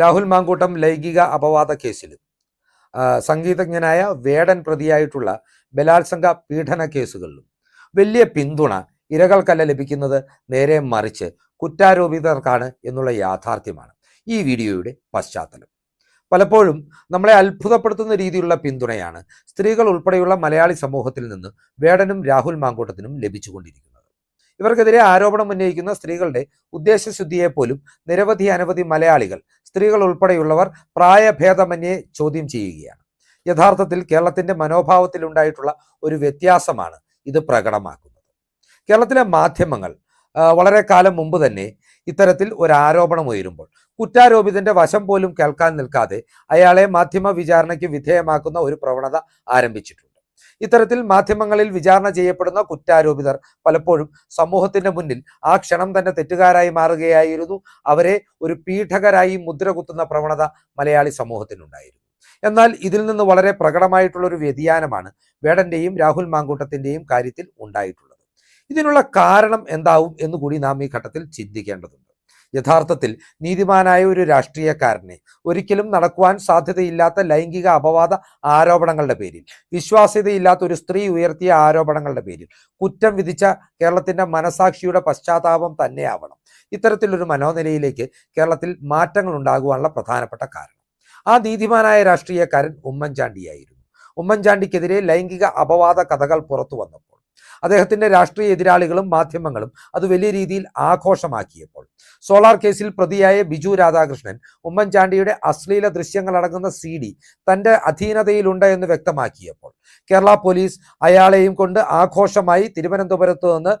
രാഹുൽ മാങ്കൂട്ടം ലൈംഗിക അപവാദ കേസിൽ. സംഗീതജ്ഞനായ വേടൻ പ്രതിയായിട്ടുള്ള ബലാത്സംഗ പീഡന കേസുകളിലും വലിയ പിന്തുണ ഇരകൾക്കല്ല ലഭിക്കുന്നത് നേരെ മറിച്ച് കുറ്റാരോപിതർക്കാണ് എന്നുള്ള യാഥാർത്ഥ്യമാണ് ഈ വീഡിയോയുടെ പശ്ചാത്തലം. പലപ്പോഴും നമ്മളെ അത്ഭുതപ്പെടുത്തുന്ന രീതിയിലുള്ള പിന്തുണയാണ് സ്ത്രീകൾ ഉൾപ്പെടെയുള്ള മലയാളി സമൂഹത്തിൽ നിന്ന് വേടനും രാഹുൽ മാങ്കൂട്ടത്തിനും ലഭിച്ചുകൊണ്ടിരിക്കുന്നത്. ഇവർക്കെതിരെ ആരോപണം ഉന്നയിക്കുന്ന സ്ത്രീകളുടെ ഉദ്ദേശശുദ്ധിയെപ്പോലും നിരവധി അനവധി മലയാളികൾ സ്ത്രീകൾ ഉൾപ്പെടെയുള്ളവർ പ്രായഭേദമന്യേ ചോദ്യം ചെയ്യുകയാണ്. യഥാർത്ഥത്തിൽ കേരളത്തിന്റെ മനോഭാവത്തിലുണ്ടായിട്ടുള്ള ഒരു വ്യത്യാസമാണ് ഇത് പ്രകടമാക്കുന്നത്. കേരളത്തിലെ മാധ്യമങ്ങൾ വളരെ കാലം മുമ്പ് തന്നെ ഇത്തരത്തിൽ ഒരു ആരോപണം ഉയരുമ്പോൾ കുറ്റാരോപിതന്റെ വശം പോലും കേൾക്കാൻ നിൽക്കാതെ അയാളെ മാധ്യമ വിചാരണയ്ക്ക് വിധേയമാക്കുന്ന ഒരു പ്രവണത ആരംഭിച്ചിട്ടുണ്ട്. ഇത്തരത്തിൽ മാധ്യമങ്ങളിൽ വിചാരണ ചെയ്യപ്പെടുന്ന കുറ്റാരോപിതർ പലപ്പോഴും സമൂഹത്തിന്റെ മുന്നിൽ ആ ക്ഷണം തന്നെ തെറ്റുകാരായി മാറുകയായിരുന്നു. അവരെ ഒരു പീഠകരായി മുദ്ര കുത്തുന്ന പ്രവണത മലയാളി സമൂഹത്തിനുണ്ടായിരുന്നു. എന്നാൽ ഇതിൽ നിന്ന് വളരെ പ്രകടമായിട്ടുള്ള ഒരു വ്യതിയാനമാണ് വേടന്റെയും രാഹുൽ മാങ്കൂട്ടത്തിന്റെയും കാര്യത്തിൽ ഉണ്ടായിട്ടുള്ളത്. ഇതിനുള്ള കാരണം എന്താവും എന്ന് കൂടി നാം ഈ ഘട്ടത്തിൽ ചിന്തിക്കേണ്ടതുണ്ട്. യഥാർത്ഥത്തിൽ നീതിമാനായ ഒരു രാഷ്ട്രീയക്കാരനെ ഒരിക്കലും നടക്കുവാൻ സാധ്യതയില്ലാത്ത ലൈംഗിക അപവാദ ആരോപണങ്ങളുടെ പേരിൽ വിശ്വാസ്യതയില്ലാത്ത ഒരു സ്ത്രീ ഉയർത്തിയ ആരോപണങ്ങളുടെ പേരിൽ കുറ്റം വിധിച്ച കേരളത്തിന്റെ മനസാക്ഷിയുടെ പശ്ചാത്താപം തന്നെയാവണം. ഇത്തരത്തിലൊരു മനോനിലയിലേക്ക് കേരളത്തിൽ മാറ്റങ്ങൾ ഉണ്ടാകുവാനുള്ള പ്രധാനപ്പെട്ട കാരണം. ആ നീതിമാനായ രാഷ്ട്രീയക്കാരൻ ഉമ്മൻചാണ്ടിയായിരുന്നു. ഉമ്മൻചാണ്ടിക്കെതിരെ ലൈംഗിക അപവാദ കഥകൾ പുറത്തു വന്നപ്പോൾ അദ്ദേഹത്തിന്റെ രാഷ്ട്രീയ എതിരാളികളും മാധ്യമങ്ങളും അത് വലിയ രീതിയിൽ ആഘോഷമാക്കിയപ്പോൾ. സോളാർ കേസിൽ പ്രതിയായ ബിജു രാധാകൃഷ്ണൻ ഉമ്മൻചാണ്ടിയുടെ അശ്ലീല ദൃശ്യങ്ങൾ അടങ്ങുന്ന സി ഡി തന്റെ അധീനതയിലുണ്ട് എന്ന് വ്യക്തമാക്കിയപ്പോൾ കേരള പോലീസ് അയാളെയും കൊണ്ട് ആഘോഷമായി തിരുവനന്തപുരത്ത് നിന്ന്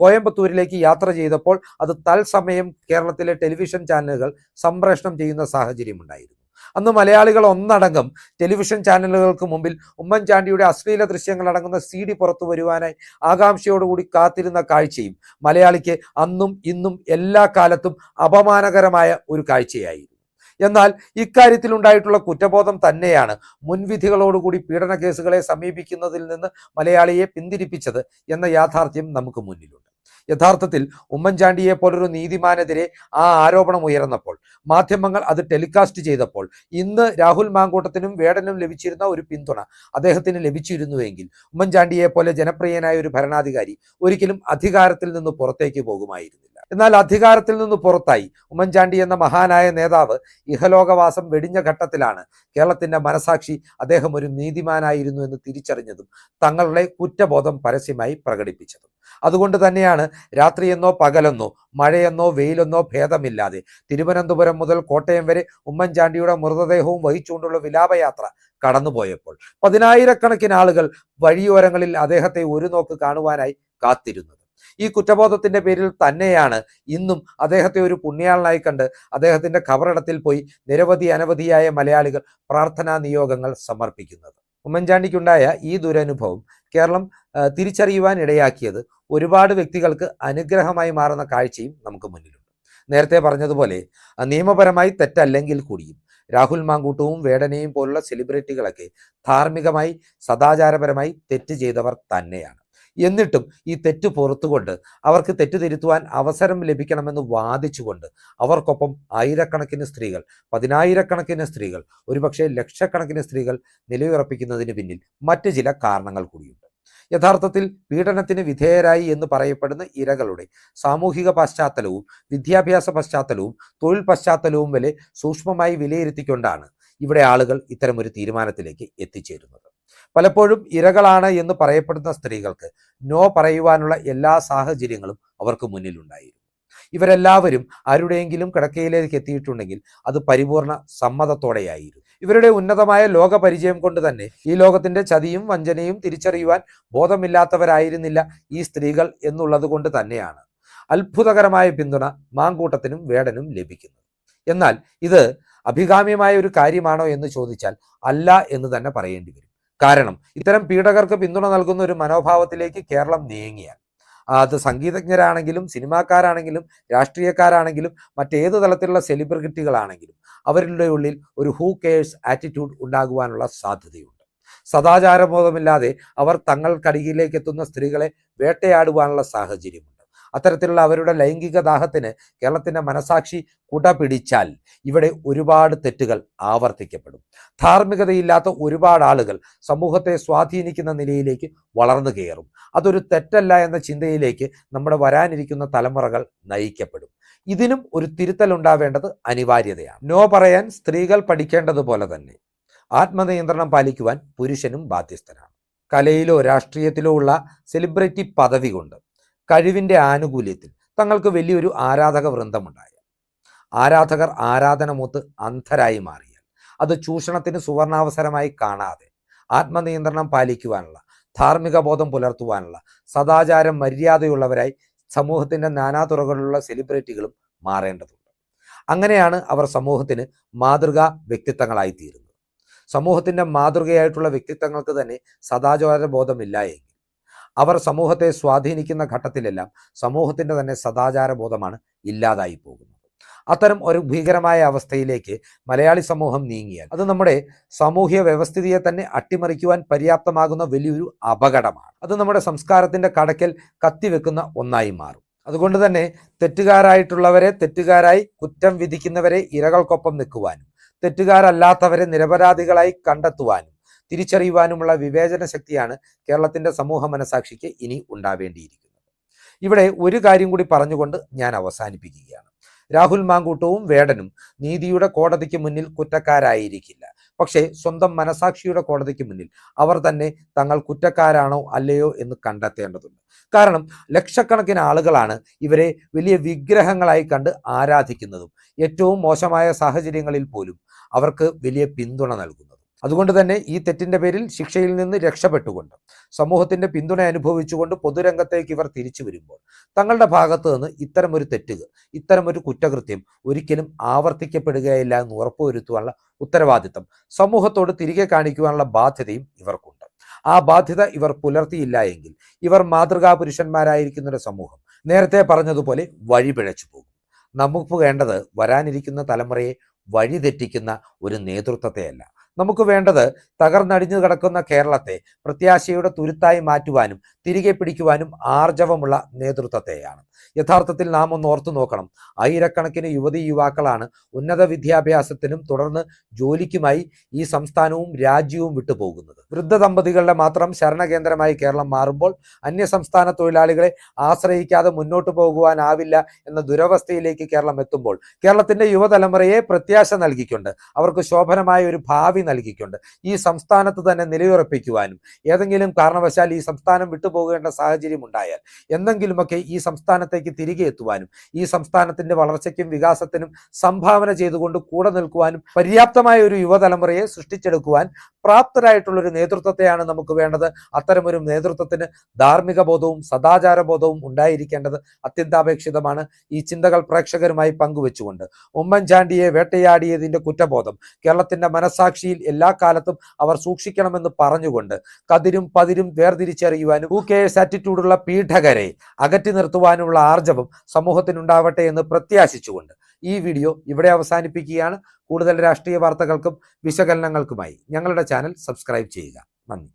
കോയമ്പത്തൂരിലേക്ക് യാത്ര ചെയ്തപ്പോൾ അത് തൽസമയം കേരളത്തിലെ ടെലിവിഷൻ ചാനലുകൾ സംപ്രേഷണം ചെയ്യുന്ന സാഹചര്യമുണ്ടായിരുന്നു. അന്ന് മലയാളികൾ ഒന്നടങ്കം ടെലിവിഷൻ ചാനലുകൾക്ക് മുമ്പിൽ ഉമ്മൻചാണ്ടിയുടെ അശ്ലീല ദൃശ്യങ്ങൾ അടങ്ങുന്ന സി ഡി പുറത്തു വരുവാനായി ആകാംക്ഷയോടുകൂടി കാത്തിരുന്ന കാഴ്ചയും മലയാളിക്ക് അന്നും ഇന്നും എല്ലാ കാലത്തും അപമാനകരമായ ഒരു കാഴ്ചയായിരുന്നു. എന്നാൽ ഇക്കാര്യത്തിൽ ഉണ്ടായിട്ടുള്ള കുറ്റബോധം തന്നെയാണ് മുൻവിധികളോടുകൂടി പീഡന കേസുകളെ സമീപിക്കുന്നതിൽ നിന്ന് മലയാളിയെ പിന്തിരിപ്പിച്ചത് എന്ന യാഥാർത്ഥ്യം നമുക്ക് മുന്നിലുണ്ട്. യഥാർത്ഥത്തിൽ ഉമ്മൻചാണ്ടിയെ പോലൊരു നീതിമാനെതിരെ ആ ആരോപണം ഉയർന്നപ്പോൾ മാധ്യമങ്ങൾ അത് ടെലികാസ്റ്റ് ചെയ്തപ്പോൾ ഇന്ന് രാഹുൽ മാങ്കൂട്ടത്തിനും വേടനും ലഭിച്ചിരുന്ന ഒരു പിന്തുണ അദ്ദേഹത്തിന് ലഭിച്ചിരുന്നുവെങ്കിൽ ഉമ്മൻചാണ്ടിയെ പോലെ ജനപ്രിയനായ ഒരു ഭരണാധികാരി ഒരിക്കലും അധികാരത്തിൽ നിന്ന് പുറത്തേക്ക് പോകുമായിരുന്നില്ല. എന്നാൽ അധികാരത്തിൽ നിന്ന് പുറത്തായി. ഉമ്മൻചാണ്ടി എന്ന മഹാനായ നേതാവ് ഇഹലോകവാസം വെടിഞ്ഞ ഘട്ടത്തിലാണ് കേരളത്തിന്റെ മനസാക്ഷി അദ്ദേഹം ഒരു നീതിമാനായിരുന്നു എന്ന് തിരിച്ചറിഞ്ഞതും തങ്ങളുടെ കുറ്റബോധം പരസ്യമായി പ്രകടിപ്പിച്ചതും. അതുകൊണ്ട് തന്നെയാണ് രാത്രിയെന്നോ പകലെന്നോ മഴയെന്നോ വെയിലെന്നോ ഭേദമില്ലാതെ തിരുവനന്തപുരം മുതൽ കോട്ടയം വരെ ഉമ്മൻചാണ്ടിയുടെ മൃതദേഹവും വഹിച്ചുകൊണ്ടുള്ള വിലാപയാത്ര കടന്നുപോയപ്പോൾ പതിനായിരക്കണക്കിന് ആളുകൾ വഴിയോരങ്ങളിൽ അദ്ദേഹത്തെ ഒരു നോക്ക് കാണുവാനായി കാത്തിരുന്നത്. ഈ കുറ്റബോധത്തിന്റെ പേരിൽ തന്നെയാണ് ഇന്നും അദ്ദേഹത്തെ ഒരു പുണ്യാളനായി കണ്ട് അദ്ദേഹത്തിന്റെ ഖബറിടത്തിൽ പോയി നിരവധി അനവധിയായ മലയാളികൾ പ്രാർത്ഥനാ നിയോഗങ്ങൾ സമർപ്പിക്കുന്നത്. ഉമ്മൻചാണ്ടിക്കുണ്ടായ ഈ ദുരനുഭവം കേരളം തിരിച്ചറിയുവാൻ ഇടയാക്കിയത് ഒരുപാട് വ്യക്തികൾക്ക് അനുഗ്രഹമായി മാറുന്ന കാഴ്ചയും നമുക്ക് മുന്നിലുണ്ട്. നേരത്തെ പറഞ്ഞതുപോലെ നിയമപരമായി തെറ്റല്ലെങ്കിൽ കൂടിയും രാഹുൽ മാങ്കൂട്ടവും വേടനയും പോലുള്ള സെലിബ്രിറ്റികളൊക്കെ ധാർമ്മികമായി സദാചാരപരമായി തെറ്റ് ചെയ്തവർ തന്നെയാണ്. എന്നിട്ടും ഈ തെറ്റ് പുറത്തുകൊണ്ട് അവർക്ക് തെറ്റ് തിരുത്തുവാൻ അവസരം ലഭിക്കണമെന്ന് വാദിച്ചുകൊണ്ട് അവർക്കൊപ്പം ആയിരക്കണക്കിന് സ്ത്രീകൾ പതിനായിരക്കണക്കിന് സ്ത്രീകൾ ഒരുപക്ഷെ ലക്ഷക്കണക്കിന് സ്ത്രീകൾ നിലയുറപ്പിക്കുന്നതിന് പിന്നിൽ മറ്റ് ചില കാരണങ്ങൾ കൂടിയുണ്ട്. യഥാർത്ഥത്തിൽ പീഡനത്തിന് വിധേയരായി എന്ന് പറയപ്പെടുന്ന ഇരകളുടെ സാമൂഹിക പശ്ചാത്തലവും വിദ്യാഭ്യാസ പശ്ചാത്തലവും തൊഴിൽ പശ്ചാത്തലവും വരെ സൂക്ഷ്മമായി വിലയിരുത്തിക്കൊണ്ടാണ് ഇവിടെ ആളുകൾ ഇത്തരമൊരു തീരുമാനത്തിലേക്ക് എത്തിച്ചേരുന്നത്. പലപ്പോഴും ഇരകളാണ് എന്ന് പറയപ്പെടുന്ന സ്ത്രീകൾക്ക് നോ പറയുവാനുള്ള എല്ലാ സാഹചര്യങ്ങളും അവർക്ക് മുന്നിലുണ്ടായിരുന്നു. ഇവരെല്ലാവരും ആരുടെയെങ്കിലും കിടക്കയിലേക്ക് എത്തിയിട്ടുണ്ടെങ്കിൽ അത് പരിപൂർണ സമ്മതത്തോടെയായിരുന്നു. ഇവരുടെ ഉന്നതമായ ലോകപരിചയം കൊണ്ട് തന്നെ ഈ ലോകത്തിന്റെ ചതിയും വഞ്ചനയും തിരിച്ചറിയുവാൻ ബോധമില്ലാത്തവരായിരുന്നില്ല ഈ സ്ത്രീകൾ എന്നുള്ളത് കൊണ്ട് തന്നെയാണ് അത്ഭുതകരമായ പിന്തുണ മാങ്കൂട്ടത്തിനും വേടനും ലഭിക്കുന്നത്. എന്നാൽ ഇത് അഭികാമ്യമായ ഒരു കാര്യമാണോ എന്ന് ചോദിച്ചാൽ അല്ല എന്ന് തന്നെ പറയേണ്ടി വരും. കാരണം ഇത്തരം പീഡകർക്ക് പിന്തുണ നൽകുന്ന ഒരു മനോഭാവത്തിലേക്ക് കേരളം നീങ്ങിയാൽ. അത് സംഗീതജ്ഞരാണെങ്കിലും സിനിമാക്കാരാണെങ്കിലും രാഷ്ട്രീയക്കാരാണെങ്കിലും മറ്റേത് തലത്തിലുള്ള സെലിബ്രിറ്റികളാണെങ്കിലും അവരുടെ ഉള്ളിൽ ഒരു ഹൂ കെയേഴ്സ് ആറ്റിറ്റ്യൂഡ് ഉണ്ടാകുവാനുള്ള സാധ്യതയുണ്ട്. സദാചാരബോധമില്ലാതെ അവർ തങ്ങൾക്കടിയിലേക്ക് എത്തുന്ന സ്ത്രീകളെ വേട്ടയാടുവാനുള്ള സാഹചര്യമുണ്ട്. അത്തരത്തിലുള്ള അവരുടെ ലൈംഗിക ദാഹത്തിന് കേരളത്തിന്റെ മനസാക്ഷി കുട പിടിച്ചാൽ ഇവിടെ ഒരുപാട് തെറ്റുകൾ ആവർത്തിക്കപ്പെടും. ധാർമ്മികതയില്ലാത്ത ഒരുപാട് ആളുകൾ സമൂഹത്തെ സ്വാധീനിക്കുന്ന നിലയിലേക്ക് വളർന്നു കയറും. അതൊരു തെറ്റല്ല എന്ന ചിന്തയിലേക്ക് നമ്മുടെ വരാനിരിക്കുന്ന തലമുറകൾ നയിക്കപ്പെടും. ഇതിനും ഒരു തിരുത്തൽ ഉണ്ടാവേണ്ടത് അനിവാര്യതയാണ്. നോ പറയാൻ സ്ത്രീകൾ പഠിക്കേണ്ടതുപോലെ തന്നെ ആത്മനിയന്ത്രണം പാലിക്കുവാൻ പുരുഷനും ബാധ്യസ്ഥനാണ്. കലയിലോ രാഷ്ട്രീയത്തിലോ ഉള്ള സെലിബ്രിറ്റി പദവി കൊണ്ട് കഴിവിന്റെ ആനുകൂല്യത്തിൽ തങ്ങൾക്ക് വലിയൊരു ആരാധക വൃന്ദമുണ്ടായാൽ ആരാധകർ ആരാധനമൂത്ത് അന്ധരായി മാറിയാൽ അത് ചൂഷണത്തിന് സുവർണാവസരമായി കാണാതെ ആത്മനിയന്ത്രണം പാലിക്കുവാനുള്ള ധാർമ്മിക ബോധം പുലർത്തുവാനുള്ള സദാചാരം മര്യാദയുള്ളവരായി സമൂഹത്തിന്റെ നാനാതുറകളിലുള്ള സെലിബ്രിറ്റികളും മാറേണ്ടതുണ്ട്. അങ്ങനെയാണ് അവർ സമൂഹത്തിന് മാതൃകാ വ്യക്തിത്വങ്ങളായി തീരുന്നത്. സമൂഹത്തിന്റെ മാതൃകയായിട്ടുള്ള വ്യക്തിത്വങ്ങൾക്ക് തന്നെ സദാചാര ബോധമില്ല അവർ സമൂഹത്തെ സ്വാധീനിക്കുന്ന ഘട്ടത്തിലെല്ലാം സമൂഹത്തിന്റെ തന്നെ സദാചാര ബോധമാണ് ഇല്ലാതായി പോകുന്നത് അത്തരം ഒരു ഭീകരമായ അവസ്ഥയിലേക്ക് മലയാളി സമൂഹം നീങ്ങിയാൽ അത് നമ്മുടെ സാമൂഹ്യ വ്യവസ്ഥിതിയെ തന്നെ അട്ടിമറിക്കുവാൻ പര്യാപ്തമാകുന്ന വലിയൊരു അപകടമാണ്. അത് നമ്മുടെ സംസ്കാരത്തിന്റെ കടക്കൽ കത്തിവെക്കുന്ന ഒന്നായി മാറും. അതുകൊണ്ട് തന്നെ തെറ്റുകാരായിട്ടുള്ളവരെ തെറ്റുകാരായി കുറ്റം വിധിക്കുന്നവരെ ഇരകൾക്കൊപ്പം നിൽക്കുവാനും തെറ്റുകാരല്ലാത്തവരെ നിരപരാധികളായി കണ്ടെത്തുവാനും തിരിച്ചറിയുവാനുമുള്ള വിവേചന ശക്തിയാണ് കേരളത്തിന്റെ സമൂഹ മനസാക്ഷിക്ക് ഇനി ഉണ്ടാവേണ്ടിയിരിക്കുന്നത്. ഇവിടെ ഒരു കാര്യം കൂടി പറഞ്ഞുകൊണ്ട് ഞാൻ അവസാനിപ്പിക്കുകയാണ്. രാഹുൽ മാങ്കൂട്ടവും വേടനും നീതിയുടെ കോടതിക്ക് മുന്നിൽ കുറ്റക്കാരായിരിക്കില്ല. പക്ഷേ സ്വന്തം മനസാക്ഷിയുടെ കോടതിക്ക് മുന്നിൽ അവർ തന്നെ തങ്ങൾ കുറ്റക്കാരാണോ അല്ലയോ എന്ന് കണ്ടെത്തേണ്ടതുണ്ട്. കാരണം ലക്ഷക്കണക്കിന് ആളുകളാണ് ഇവരെ വലിയ വിഗ്രഹങ്ങളായി കണ്ട് ആരാധിക്കുന്നതും ഏറ്റവും മോശമായ സാഹചര്യങ്ങളിൽ പോലും അവർക്ക് വലിയ പിന്തുണ നൽകുന്നതും. അതുകൊണ്ട് തന്നെ ഈ തെറ്റിന്റെ പേരിൽ ശിക്ഷയിൽ നിന്ന് രക്ഷപ്പെട്ടുകൊണ്ട് സമൂഹത്തിന്റെ പിന്തുണ അനുഭവിച്ചുകൊണ്ട് പൊതുരംഗത്തേക്ക് ഇവർ തിരിച്ചു വരുമ്പോൾ തങ്ങളുടെ ഭാഗത്തു നിന്ന് ഇത്തരമൊരു ഇത്തരം ഇത്തരമൊരു കുറ്റകൃത്യം ഒരിക്കലും ആവർത്തിക്കപ്പെടുകയില്ല എന്ന് ഉറപ്പുവരുത്തുവാനുള്ള ഉത്തരവാദിത്തം സമൂഹത്തോട് തിരികെ കാണിക്കുവാനുള്ള ബാധ്യതയും ഇവർക്കുണ്ട്. ആ ബാധ്യത ഇവർ പുലർത്തിയില്ല എങ്കിൽ ഇവർ മാതൃകാ പുരുഷന്മാരായിരിക്കുന്ന ഒരു സമൂഹം നേരത്തെ പറഞ്ഞതുപോലെ വഴിപിഴച്ചു പോകും. നമുക്ക് വേണ്ടത് വരാനിരിക്കുന്ന തലമുറയെ വഴിതെറ്റിക്കുന്ന ഒരു നേതൃത്വത്തെയല്ല. നമുക്ക് വേണ്ടത് തകർന്നടിഞ്ഞു കിടക്കുന്ന കേരളത്തെ പ്രത്യാശയുടെ തുരുത്തായി മാറ്റുവാനും തിരികെ പിടിക്കുവാനും ആർജവമുള്ള നേതൃത്വത്തെയാണ്. യഥാർത്ഥത്തിൽ നാം ഒന്ന് ഓർത്തു നോക്കണം. ആയിരക്കണക്കിന് യുവതി യുവാക്കളാണ് ഉന്നത വിദ്യാഭ്യാസത്തിനും തുടർന്ന് ജോലിക്കുമായി ഈ സംസ്ഥാനവും രാജ്യവും വിട്ടുപോകുന്നത്. വൃദ്ധ ദമ്പതികളുടെ മാത്രം ശരണകേന്ദ്രമായി കേരളം മാറുമ്പോൾ അന്യ അന്യസംസ്ഥാന തൊഴിലാളികളെ ആശ്രയിക്കാതെ മുന്നോട്ട് പോകുവാനാവില്ല എന്ന ദുരവസ്ഥയിലേക്ക് കേരളം എത്തുമ്പോൾ കേരളത്തിന്റെ യുവതലമുറയെ പ്രത്യാശ നൽകിക്കൊണ്ട് അവർക്ക് ശോഭനമായ ഒരു ഭാവി നൽകിക്കൊണ്ട് ഈ സംസ്ഥാനത്ത് തന്നെ നിലയുറപ്പിക്കുവാനും ഏതെങ്കിലും കാരണവശാൽ ഈ സംസ്ഥാനം വിട്ടുപോകേണ്ട സാഹചര്യം ഉണ്ടായാൽ എന്തെങ്കിലുമൊക്കെ ഈ സംസ്ഥാനത്തേക്ക് തിരികെ എത്തുവാനും ഈ സംസ്ഥാനത്തിന്റെ വളർച്ചയ്ക്കും വികാസത്തിനും സംഭാവന ചെയ്തുകൊണ്ട് കൂടെ നിൽക്കുവാനും പര്യാപ്തമായ ഒരു യുവതലമുറയെ സൃഷ്ടിച്ചെടുക്കുവാൻ പ്രാപ്തരായിട്ടുള്ള ഒരു നേതൃത്വത്തെയാണ് നമുക്ക് വേണ്ടത്. അത്തരമൊരു നേതൃത്വത്തിന് ധാർമ്മിക ബോധവും സദാചാര ബോധവും ഉണ്ടായിരിക്കേണ്ടത് അത്യന്താപേക്ഷിതമാണ്. ഈ ചിന്തകൾ പ്രേക്ഷകരുമായി പങ്കുവെച്ചുകൊണ്ട് ഉമ്മൻചാണ്ടിയെ വേട്ടയാടിയതിന്റെ കുറ്റബോധം കേരളത്തിന്റെ മനസാക്ഷിയിൽ എല്ലാ കാലത്തും അവർ സൂക്ഷിക്കണമെന്ന് പറഞ്ഞുകൊണ്ട് കതിരും പതിരും വേർതിരിച്ചറിയുവാനും ഹു കെയേഴ്സ് ആറ്റിറ്റ്യൂഡുള്ള പീഠകരെ അകറ്റി നിർത്തുവാനുള്ള ആർജവം സമൂഹത്തിനുണ്ടാവട്ടെ എന്ന് പ്രത്യാശിച്ചുകൊണ്ട് ഈ വീഡിയോ ഇവിടെ അവസാനിപ്പിക്കുകയാണ്. കൂടുതൽ രാഷ്ട്രീയ വാർത്തകൾക്കും വിശകലനങ്ങൾക്കുമായി ഞങ്ങളുടെ ചാനൽ സബ്സ്ക്രൈബ് ചെയ്യുക. നന്ദി.